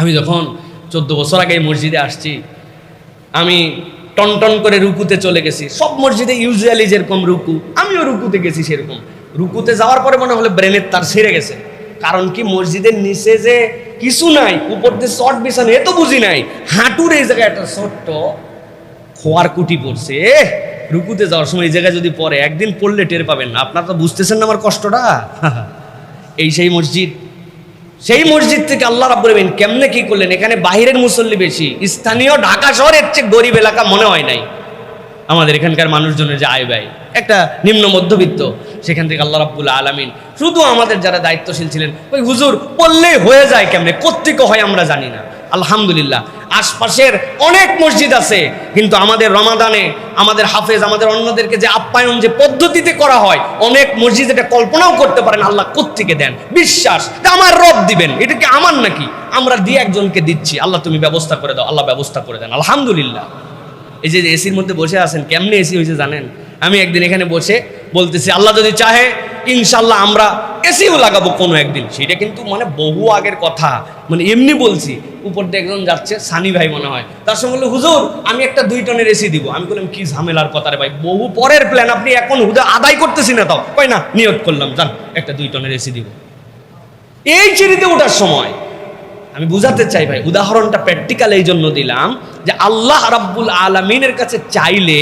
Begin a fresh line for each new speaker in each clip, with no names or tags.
আমি যখন চোদ্দ বছর আগে মসজিদে আসছি, আমি টনটন করে রুকুতে চলে গেছি। সব মসজিদে ইউজুয়ালি যেরকম রুকু, আমিও রুকুতে গেছি সেরকম। রুকুতে যাওয়ার পরে মনে হলো ব্রেনের তার সেরে গেছে। কারণ কি মসজিদের নিচে যে কিছু নাই, উপর দিয়ে শর্ট বিছানো, এ তো বুঝি নাই। হাঁটুর এই জায়গায় একটা ছোট্ট খোয়ার কুটি পড়ছে। রুকুতে যাওয়ার সময় এই জায়গায় যদি পড়ে, একদিন পড়লে টের পাবেন না। আপনারা তো বুঝতেছেন না আমার কষ্টটা? এই সেই মসজিদ। সেই মসজিদ থেকে আল্লাহ রাব্বুল আলামিন কেমনে কি করলেন? এখানে বাহিরের মুসল্লি বেশি। স্থানীয় ঢাকা শহরের চেয়ে গরিব এলাকা মনে হয় নাই। আমাদের এখানকার মানুষজনের যে আয় ব্যয়। একটা নিম্ন মধ্যবিত্ত, সেখান থেকে আল্লাহ রাব্বুল আলামিন শুধু আমাদের যারা দায়িত্বশীল ছিলেন, ওই হুজুর পড়লেই হয়ে যায় কেমনে? কর্তৃক হয় আমরা জানি না। আলহামদুলিল্লাহ। আশপাশের অনেক মসজিদ আছে, কিন্তু আমাদের রমাদানে আমাদের হাফেজ, আমাদের অন্যদেরকে যে আপ্যায়ন যে পদ্ধতিতে করা হয়, অনেক মসজিদ এটা কল্পনাও করতে পারেন, আল্লাহ কোত্থেকে দেন? বিশ্বাস। আমার রব দিবেন। এটা কি আমার নাকি? আমরা দিয়ে একজনকে দিচ্ছি। আল্লাহ তুমি ব্যবস্থা করে দাও। আল্লাহ ব্যবস্থা করে দেন। আলহামদুলিল্লাহ। এই যে এসির মধ্যে বসে আছেন, কেমনে এসি হয়েছে জানেন? আমি একদিন এখানে বসে বলতেছি, আল্লাহ যদি চাহে ইনশাল্লাহ আমরা এসিও লাগাবো কোনো একদিন। সেটা কিন্তু মানে বহু আগের কথা। মানে এমনি বলছি উপর দিয়ে একজন যাচ্ছে সানি ভাই মনে হয়। তার সঙ্গে বলল, হুজুর, আমি একটা দুই টনের এসি দিব। আমি বললাম, কি ঝামেলার কথা রে ভাই? বহু পরের প্ল্যান আপনি এখন হুদা আদায় করতেছি না তাও। কই না, নিয়োগ করলাম, যান, একটা দুই টনের এসি দিব। এই চিরিতে ওঠার সময় আমি বুঝাতে চাই ভাই, উদাহরণটা প্র্যাকটিক্যাল এই জন্য দিলাম যে আল্লাহ রাব্বুল আলমিনের কাছে চাইলে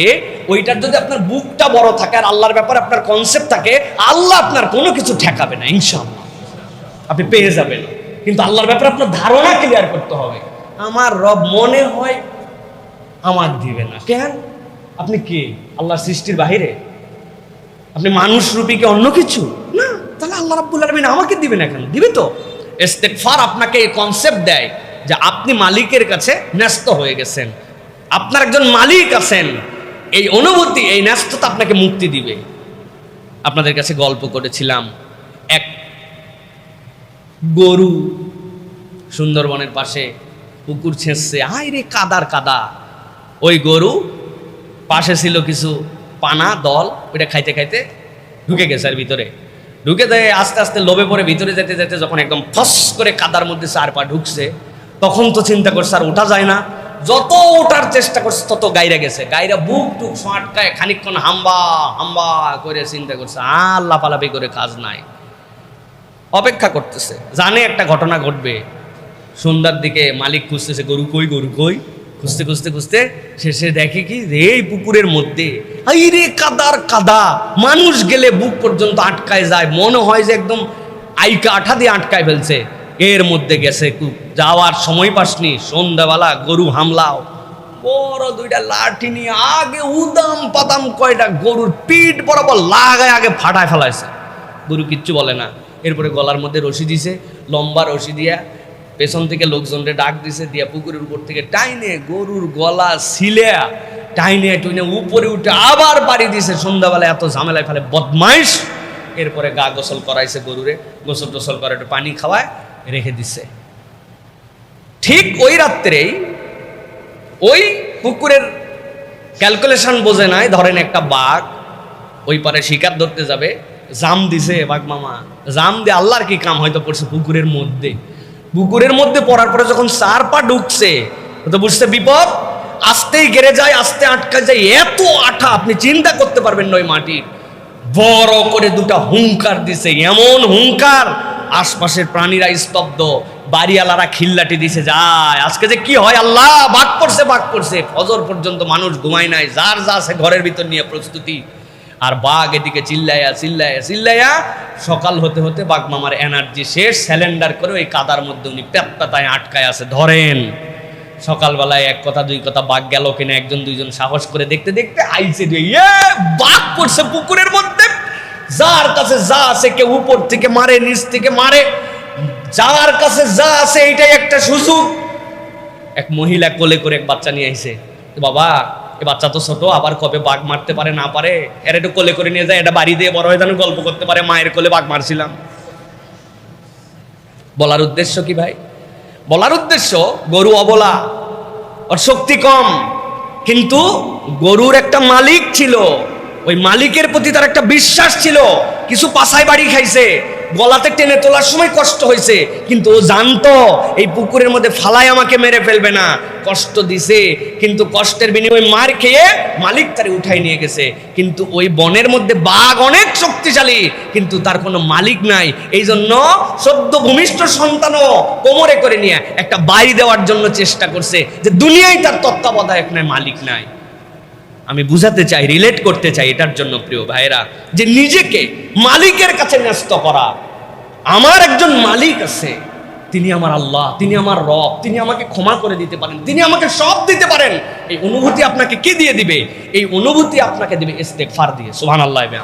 ওইটার যদি আপনার বুকটা বড় থাকে আর আল্লাহর ব্যাপারে আপনার কনসেপ্ট থাকে, আল্লাহ আপনার কোনো কিছু ঠেকাবে না, ইনশাআল্লাহ। আপনি পেয়ে যাবেন। কিন্তু আল্লাহর ব্যাপারে আপনার ধারণা ক্লিয়ার করতে হবে। আমার রব মনে হয় আমার দিবে না। কেন? আপনি কে? আল্লাহর সৃষ্টির বাহিরে? আপনি মানুষ রূপী কি অন্য কিছু? না, তাহলে আল্লাহ রাব্বুল আলামিন আমাকে দিবে না এখন দিবে তো। ইস্তেগফার আপনাকে এই কনসেপ্ট দেয় যে আপনি মালিকের কাছে ন্যস্ত হয়ে গেছেন। আপনার একজন মালিক আছেন। এই অনুভূতি, এই ন্যস্ততা আপনাকে মুক্তি দিবে। আপনাদের কাছে গল্প করেছিলাম। এক গরু সুন্দরবনের পাশে পুকুর ছেঁচছে। আয় রে কাদার কাদা। ওই গরু পাশে ছিল কিছু পানা, দল, ওইটা খাইতে খাইতে ঢুকে গেছে আর ভিতরে। ঢুকে দেয় আস্তে আস্তে লোভে পড়ে ভিতরে যেতে যেতে যখন একদম ফস করে কাদার মধ্যে চার পা ঢুকছে, তখন তো চিন্তা করছে আর ওঠা যায় না। যত ওঠার চেষ্টা করছে, তত গাইরা গেছে। গাইরা বুক টুক আটকায় খানিকক্ষণ হাম্বা হাম্বা করে চিন্তা করছে, আল্লাহ পালাপি করে কাজ নাই। অপেক্ষা করতেছে। জানে একটা ঘটনা ঘটবে। সন্ধ্যার দিকে মালিক খুঁজতেছে, গরু কই গরু কই? খুঁজতে খুঁজতে খুঁজতে শেষে দেখে কি এই পুকুরের মধ্যে। রে, কাদার কাদা! মানুষ গেলে বুক পর্যন্ত আটকায় যায়। মনে হয় যে একদম আইকা আঠা দিয়ে আটকায় ফেলছে। এর মধ্যে গেছে যাওয়ার সময় পাসনি। সন্ধ্যাবেলা গরু হামলাও। বড় দুইটা লাঠি নিয়ে আগে উদাম পাতাম কয়টা গরুর পিঠ বরাবর লাগায় আগে ফাটায় ফেলাইছে। গরু কিচ্ছু বলে না। এরপরে গলার মধ্যে রশি দিছে, লম্বা রশি দিয়া পেছন থেকে লোকজনরে ডাক দিছে, দিয়া পুকুরের উপর থেকে টাইনে গরুর গলা সিলেয়া টাইনে টুইনে উপরে উঠে আবার বাড়ি দিছে। সন্ধ্যাবেলা এত ঝামেলায় ফেলে, বদমাইশ! এরপরে গা গোসল করাইছে গরুরে, গোসল টোসল করে একটু পানি খাওয়ায়, রেখে দিছে। ঠিক ওই রাত্রেই ওই পুকুরের ক্যালকুলেশন বোঝে নাই, ধরেন একটা বাঘ ওই পারে শিকার ধরতে যাবে জাম দিছে বাঘ মামা। জাম দিয়ে আল্লাহর কি কাম হয়তো পড়ছে পুকুরের মধ্যে। পুকুরের মধ্যে পড়ার পরে যখন চার পা ঢুকছে তো বুঝতে বিপদ। আস্তেই গেড়ে যায়, আস্তে আটকা যায়। এত আঠা, আপনি চিন্তা করতে পারবেন না ওই মাটির বড় করে দুটা হুঙ্কার দিছে, এমন হুঙ্কার। আশপাশের প্রাণীরা স্তব্ধ, বাড়িওয়ালারা খিল্লাটি দিছে, যায়, আজকে যে কি হয় আল্লাহ, বাঘ পড়ছে বাঘ পড়ছে ফজর পর্যন্ত মানুষ ঘুমায় নাই, যার যা আছে ঘরের ভিতর নিয়ে প্রস্তুতি। আর বাঘ এদিকে চিল্লাইয়া চিল্লাইয়া চিল্লাইয়া সকাল হতে হতে বাঘ মামার এনার্জি শেষ স্যালেন্ডার করে ওই কাদার মধ্যে উনি পেত্তাতায় আটকায় আছে। ধরেন, সকালবেলায় এক কথা, দুই কথা, বাঘ গেল কিনা, একজন, দুইজন সাহস করে দেখতে দেখতে ইয়ে বাঘ পড়ছে পুকুরের মধ্যে। যার কাছে যা আছে কেউ উপর থেকে মারে, নিচ থেকে মারে। যার কাছে যা আছে, এইটাই একটা সুযোগ। এক মহিলা কোলে করে এক বাচ্চা নিয়ে আইছে। বাবা বাচ্চা তো ছোট, আবার কবে বাঘ মারতে পারে না পারে? এর একটু কোলে করে নিয়ে যায়, এটা বাড়ি দিয়ে বড় হয়ে যেন গল্প করতে পারে, মায়ের কোলে বাঘ মারছিলাম। বলার উদ্দেশ্য কি ভাই? বলার উদ্দেশ্য, গরু অবলা, ওর শক্তি কম। কিন্তু গরুর একটা মালিক ছিল, ওই মালিকের প্রতি তার একটা বিশ্বাস ছিল, কিছু পাশায় বাড়ি খাইছে। গলাতে টেনে তোলার সময় কষ্ট হয়েছে, কিন্তু ও জানতো এই পুকুরের মধ্যে ফালাই আমাকে মেরে ফেলবে না। কষ্ট দিছে, কিন্তু কষ্টের বিনিময়ে মার খেয়ে মালিক তারে উঠাই নিয়ে গেছে। কিন্তু ওই বনের মধ্যে বাঘ অনেক শক্তিশালী, কিন্তু তার কোনো মালিক নাই। এই জন্য সদ্য ভূমিষ্ঠ সন্তানও কোমরে করে নিয়ে একটা বাড়ি দেওয়ার জন্য চেষ্টা করছে যে দুনিয়ায় তার তত্ত্বাবধায়ক নাই, মালিক নাই। আমি বুঝাতে চাই রিলেট করতে চাই এটার জন্য প্রিয় ভাইরা যে নিজেকে মালিকের কাছে ন্যস্ত করা। আমার একজন মালিক আছে, তিনি আমার আল্লাহ, তিনি আমার রব, তিনি আমাকে ক্ষমা করে দিতে পারেন, তিনি আমাকে সব দিতে পারেন। এই অনুভূতি আপনাকে কে দিয়ে দিবে? এই অনুভূতি আপনাকে দিবে ইস্তেগফার দিয়ে, সুবহানাল্লাহ আল্লাহ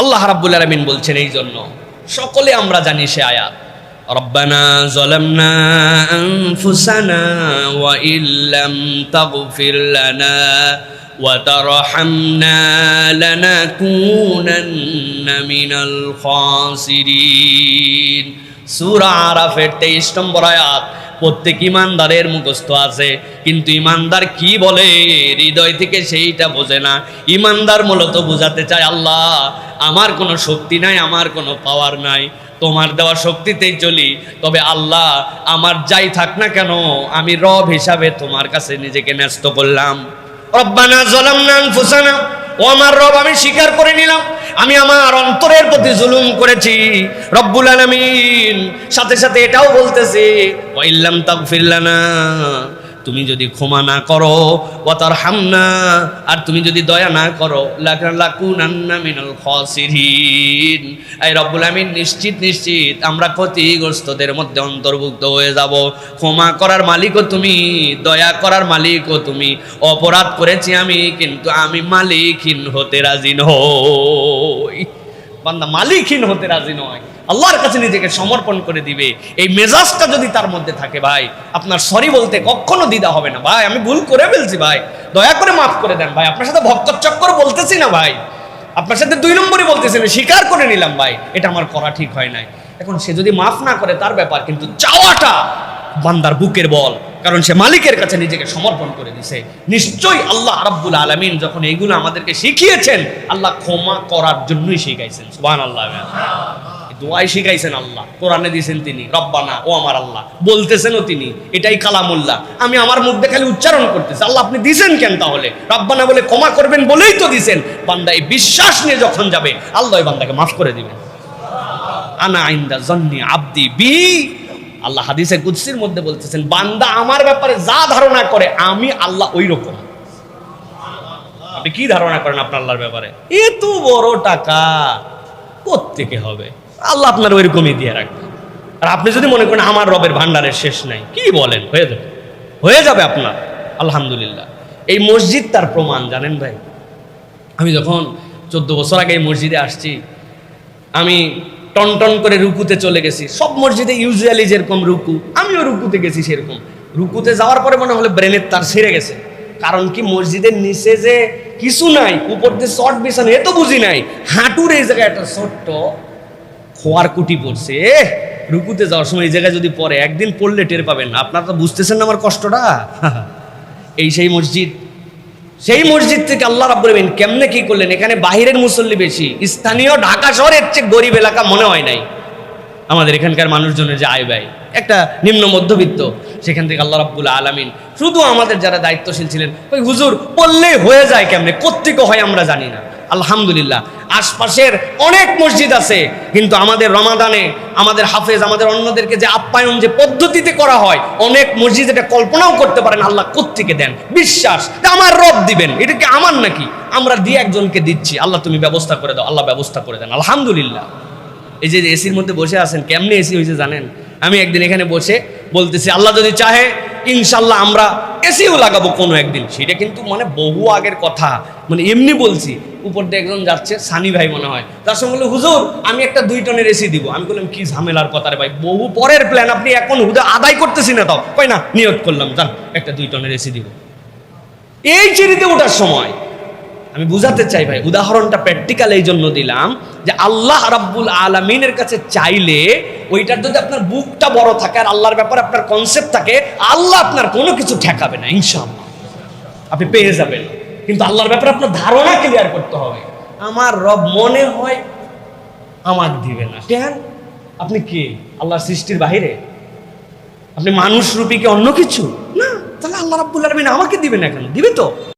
আল্লাহ রাব্বুল আলামিন বলছেন এই জন্য, সকলে আমরা জানি সে আয়াত। ربنا ظلمنا أنفسنا وإن لم تغفر لنا وترحمنا لنكونن من الخاسرين সূরা আরাফের 23 নম্বর আয়াত প্রত্যেক ইমানদারের মুখস্থ আছে কিন্তু ইমানদার কি বলে হৃদয় থেকে সেইটা বোঝে না ইমানদার মূলত বোঝাতে চায় আল্লাহ আমার কোনো শক্তি নাই আমার কোনো পাওয়ার নাই তোমার দেওয়া শক্তিতেই চলি। তবে আল্লাহ, আমার যাই থাক না কেন, আমি রব হিসাবে তোমার কাছে নিজেকে ন্যস্ত করলাম। রব্বানা জলামনা আনফুসানা, ও আমার রব, আমি স্বীকার করে নিলাম। আমি আমার অন্তরের প্রতি জুলুম করেছি। রব্বুল আলামিন সাথে সাথে এটাও বলতেছে, ওয়াইল্লাম তাগফিরলানা তুমি যদি ক্ষমা না করো ওয়াতার হামনা আর তুমি যদি দয়া না করো মিনাল নিশ্চিত নিশ্চিত আমরা ক্ষতিগ্রস্তদের মধ্যে অন্তর্ভুক্ত হয়ে যাব। ক্ষমা করার মালিকও তুমি, দয়া করার মালিকও তুমি। অপরাধ করেছি আমি, কিন্তু আমি মালিকহীন হতে রাজি নই। বান্দা মালিকহীন হতে রাজি নয়। আল্লাহর কাছে নিজেকে সমর্পণ করে দিবে। এই মেজাজটা যদি তার মধ্যে থাকে ভাই, আপনার সরি বলতে কখনো দ্বিধা হবে না। ভাই, আমি ভুল করে ফেলছি ভাই। দয়া করে মাফ করে দেন ভাই। আপনার সাথে ভক্ত চক্কর বলতেছি না ভাই। আপনার সাথে দুই নম্বরই বলতেছি না স্বীকার করে নিলাম ভাই। এটা আমার করা ঠিক হয় নাই। এখন সে যদি মাফ না করে, তার ব্যাপার, কিন্তু চাওয়াটা বান্দার বুকের বল। কারণ সে মালিকের কাছে নিজেকে সমর্পণ করে দিছে। নিশ্চয়ই আল্লাহ রাব্বুল আলামিন যখন এইগুলো আমাদেরকে শিখিয়েছেন, আল্লাহ ক্ষমা করার জন্যই শিখাইছেন। সুবহানাল্লাহ দোয়াই শিখাইছেন আল্লাহ। কোরআনে দিয়েছেন তিনি, রব্বানা, ও আমার আল্লাহ। বলতেছেনও তিনি, এটাই কালামুল্লাহ। আমি আমার মুখ খালি উচ্চারণ করতেছি। আল্লাহ, আপনি দিছেন কেন তাহলে? রব্বানা বলে ক্ষমা করবেন বলেই তো দিছেন। বান্দা এই বিশ্বাস নিয়ে যখন যাবে, আল্লাহ বান্দাকে মাফ করে দিবেন। আনা আইন্দা জন্নি আব্দি বি আল্লাহ হাদিসে কুদসির মধ্যে বলতেছেন, বান্দা আমার ব্যাপারে যা ধারণা করে, আমি আল্লাহ ওই রকম আপনি কি ধারণা করেন আপনার আল্লাহর ব্যাপারে? এত বড় টাকা কোত্থেকে হবে? আল্লাহ আপনার ওইরকমই দিয়ে রাখবে। আর আপনি যদি মনে করেন আমার রবের ভান্ডারের শেষ নাই, কি বলেন? হয়ে যাবে। হয়ে যাবে আপনার। আলহামদুলিল্লাহ। এই মসজিদ তার প্রমাণ, জানেন ভাই? আমি যখন চোদ্দ বছর আগে এই মসজিদে আসছি, আমি টন টন করে রুকুতে চলে গেছি। সব মসজিদে ইউজুয়ালি যেরকম রুকু, আমিও রুকুতে গেছি সেরকম। রুকুতে যাওয়ার পরে মনে হলো ব্রেনের তার সেরে গেছে। কারণ কি মসজিদের নিচে যে কিছু নাই, উপর দিয়ে শর্ট বিছানো, এ তো বুঝি নাই। হাঁটুর এই জায়গায় একটা ছোট্ট খোয়ার কুটি পড়ছে। রুকুতে যাওয়ার সময় এই জায়গায় যদি পড়ে, একদিন পড়লে টের পাবেন। আপনারা তো বুঝতেছেন না আমার কষ্টটা? এই সেই মসজিদ। সেই মসজিদ থেকে আল্লাহ রাব্বুল আলামিন কেমনে কি করলেন? এখানে বাহিরের মুসল্লি বেশি। স্থানীয় ঢাকা শহরের চেয়ে গরিব এলাকা মনে হয় নাই। আমাদের এখানকার মানুষজনের যে আয় ব্যয়, একটা নিম্ন মধ্যবিত্ত, সেখান থেকে আল্লাহ রাব্বুল আলামিন শুধু আমাদের যারা দায়িত্বশীল ছিলেন, ওই হুজুর বললেই হয়ে যায় কেমনে, কোত্থেকে হয় আমরা জানি না। আলহামদুলিল্লাহ, আশপাশের অনেক মসজিদ আছে, কিন্তু আমাদের রমাদানে আমাদের হাফেজ, আমাদের অন্যদেরকে যে আপ্যায়ন যে পদ্ধতিতে করা হয়, অনেক মসজিদ এটা কল্পনাও করতে পারেন, আল্লাহ কোত্থেকে দেন, বিশ্বাস আমার রব দিবেন, এটা কি আমার নাকি? আমরা দিয়ে একজনকে দিচ্ছি, আল্লাহ তুমি ব্যবস্থা করে দাও, আল্লাহ ব্যবস্থা করে দেন, আলহামদুলিল্লাহ। এই যে এসির মধ্যে বসে আছেন, কেমনি এসি হয়েছে জানেন? আমি একদিন এখানে বসে বলতেছি, আল্লাহ যদি চাহে ইনশাল্লাহ আমরা এসিও লাগাবো কোনো একদিন। সেটা কিন্তু মানে বহু আগের কথা। মানে এমনি বলছি, উপর দিয়ে একজন যাচ্ছে, সানি ভাই মনে হয়। তার সঙ্গে বলল, হুজুর, আমি একটা দুই টনের এসি দিব। আমি বললাম, কি ঝামেলার কথা রে ভাই, বহু পরের প্ল্যান আপনি এখন হুদা আদায় করতেছি না তাও কই না নিয়োগ করলাম জান একটা দুই টনের এসি দিব। এই চিরিতে ওঠার সময় আমি বুঝাতে চাই ভাই, উদাহরণটা প্র্যাকটিক্যাল এই জন্য দিলাম যে আল্লাহ রাব্বুল আলমিনের কাছে চাইলে ওইটার যদি আপনার বুকটা বড় থাকে আর আল্লাহর ব্যাপারে আপনার কনসেপ্ট থাকে, আল্লাহ আপনার কোনো কিছু ঠেকাবে না, ইনশাআল্লাহ। আপনি পেয়ে যাবেন। কিন্তু আল্লাহর ব্যাপারে আপনার ধারণা ক্লিয়ার করতে হবে। আমার রব মনে হয় আমাকে দিবে না। কেন? আপনি কে? আল্লাহর সৃষ্টির বাহিরে? আপনি মানুষ রূপী কি অন্য কিছু? না। তাহলে আল্লাহ রাব্বুল আলামিন আমাকে দিবে না কেন? দিবে তো।